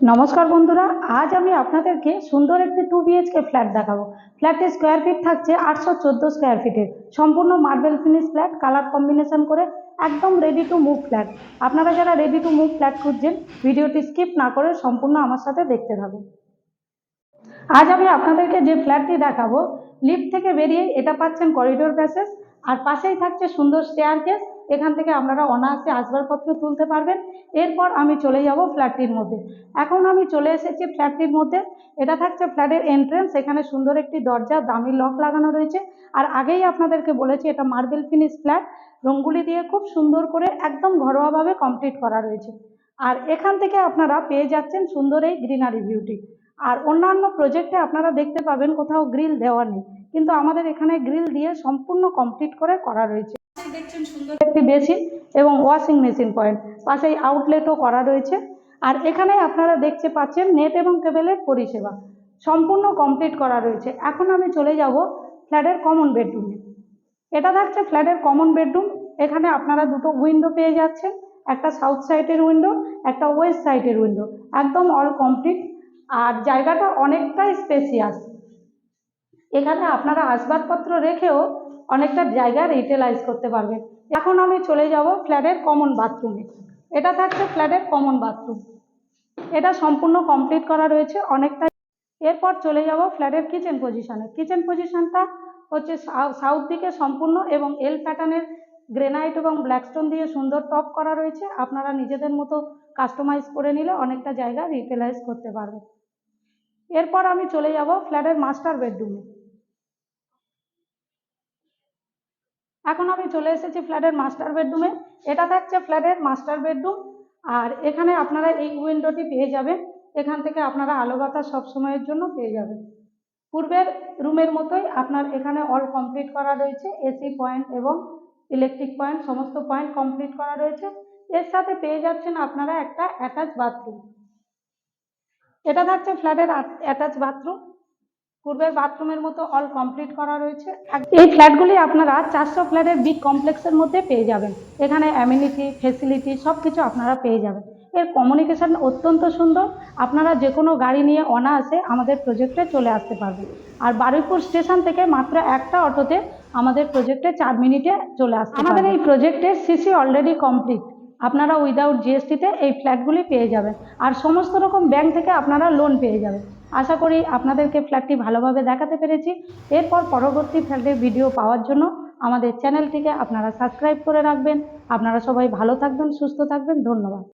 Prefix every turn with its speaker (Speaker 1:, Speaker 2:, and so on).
Speaker 1: নমস্কার বন্ধুরা, আজ আমি আপনাদেরকে সুন্দর একটি টু বিএইচকে ফ্ল্যাট দেখাবো। ফ্ল্যাটের স্কোয়ার ফিট থাকছে আটশো চোদ্দ স্কোয়ার ফিটের সম্পূর্ণ marble finish flat colour combination করে একদম রেডি টু মুভ ফ্ল্যাট আপনারা যারা রেডি টু মুভ ফ্ল্যাট খুঁজছেন, ভিডিওটি স্কিপ না করে সম্পূর্ণ আমার সাথে দেখতে থাকুন। আজ আমি আপনাদেরকে যে ফ্ল্যাটটি দেখাবো লিফট থেকে বেরিয়ে এটা পাচ্ছেন করিডোর প্যাসেজ আর পাশেই থাকছে সুন্দর স্টেয়ার কেস এখান থেকে আপনারা অনায়াসে আসবাবপত্র তুলতে পারবেন। এরপর আমি চলে যাব ফ্ল্যাটটির মধ্যে। এখন আমি চলে এসেছি ফ্ল্যাটটির মধ্যে। এটা থাকছে ফ্ল্যাটের এন্ট্রেন্স এখানে সুন্দর একটি দরজা, দামি লক লাগানো রয়েছে। আর আগেই আপনাদেরকে বলেছি, এটা মার্বেল ফিনিশ ফ্ল্যাট রঙ্গুলি দিয়ে খুব সুন্দর করে একদম ঘরোয়াভাবে কমপ্লিট করা রয়েছে। আর এখান থেকে আপনারা পেয়ে যাচ্ছেন সুন্দর এই গ্রিনারি বিউটি আর অন্যান্য প্রজেক্টে আপনারা দেখতে পাবেন কোথাও গ্রিল দেওয়া নেই। কিন্তু আমাদের এখানে গ্রিল দিয়ে সম্পূর্ণ কমপ্লিট করে করা রয়েছে। দেখছেন সুন্দর একটি বেসিন এবং ওয়াশিং মেশিন পয়েন্ট। পাশেই আউটলেটও করা রয়েছে। আর এখানে আপনারা দেখতে পাচ্ছেন নেট এবং কেবেলের পরিষেবা। সম্পূর্ণ কমপ্লিট করা রয়েছে। এখন আমি চলে যাব ফ্ল্যাটের কমন বেডরুমে। এটা থাকছে ফ্ল্যাটের কমন বেডরুম। এখানে আপনারা দুটো উইন্ডো পেয়ে যাচ্ছেন। একটা সাউথ সাইডের উইন্ডো, একটা ওয়েস্ট সাইডের উইন্ডো। একদম অল কমপ্লিট। আর জায়গাটা অনেকটাই স্পেসিয়াস। এখানে আপনারা আসবাবপত্র রেখেও অনেকটা জায়গা রিটেলাইজ করতে পারবেন এখন আমি চলে যাব ফ্ল্যাটের কমন বাথরুমে এটা থাকছে ফ্ল্যাটের কমন বাথরুম এটা সম্পূর্ণ কমপ্লিট করা রয়েছে অনেকটা। এরপর চলে যাব ফ্ল্যাটের কিচেন পজিশনে কিচেন পজিশনটা হচ্ছে সাউথ দিকে সম্পূর্ণ এবং এল প্যাটার্নের গ্রেনাইট এবং ব্ল্যাকস্টোন দিয়ে সুন্দর টপ করা রয়েছে। আপনারা নিজেদের মতো কাস্টমাইজ করে নিলে অনেকটা জায়গা রিটেলাইজ করতে পারবেন। এরপর আমি চলে যাব ফ্ল্যাটের মাস্টার বেডরুমে এখন আমি চলে এসেছি ফ্ল্যাটের মাস্টার বেডরুমে। এটা থাকছে ফ্ল্যাটের মাস্টার বেডরুম। আর এখানে আপনারা এই উইন্ডোটি পেয়ে যাবেন। এখান থেকে আপনারা আলো বাতাস সবসময়ের জন্য পেয়ে যাবেন। পূর্বের রুমের মতোই আপনার এখানে অল কমপ্লিট করা রয়েছে। এসি পয়েন্ট এবং ইলেকট্রিক পয়েন্ট সমস্ত পয়েন্ট কমপ্লিট করা রয়েছে। এর সাথে পেয়ে যাচ্ছেন আপনারা একটা অ্যাটাচ বাথরুম এটা থাকছে ফ্ল্যাটের অ্যাটাচ বাথরুম পূর্বের বাথরুমের মতো অল কমপ্লিট করা রয়েছে। এই ফ্ল্যাটগুলি আপনারা চারশো ফ্ল্যাটের বিগ কমপ্লেক্সের মধ্যে পেয়ে যাবেন। এখানে অ্যামিনিটি ফেসিলিটি সব কিছু আপনারা পেয়ে যাবেন। এর কমিউনিকেশান অত্যন্ত সুন্দর। আপনারা যে কোনো গাড়ি নিয়ে অনায়াসে আমাদের প্রজেক্টে চলে আসতে পারবেন। আর বারুইপুর স্টেশন থেকে মাত্র একটা অটোতে আমাদের প্রজেক্টে চার মিনিটে চলে আসতে আমাদের এই প্রজেক্টের সিসি অলরেডি কমপ্লিট আপনারা উইদাউট জিএসটিতে এই ফ্ল্যাটগুলি পেয়ে যাবেন। আর সমস্ত রকম ব্যাংক থেকে আপনারা লোন পেয়ে যাবেন। আশা করি আপনাদেরকে ফ্ল্যাটটি ভালোভাবে দেখাতে পেরেছি। এরপর পরবর্তী ফ্ল্যাটের ভিডিও পাওয়ার জন্য আমাদের চ্যানেলটিকে আপনারা সাবস্ক্রাইব করে রাখবেন। আপনারা সবাই ভালো থাকবেন, সুস্থ থাকবেন। ধন্যবাদ।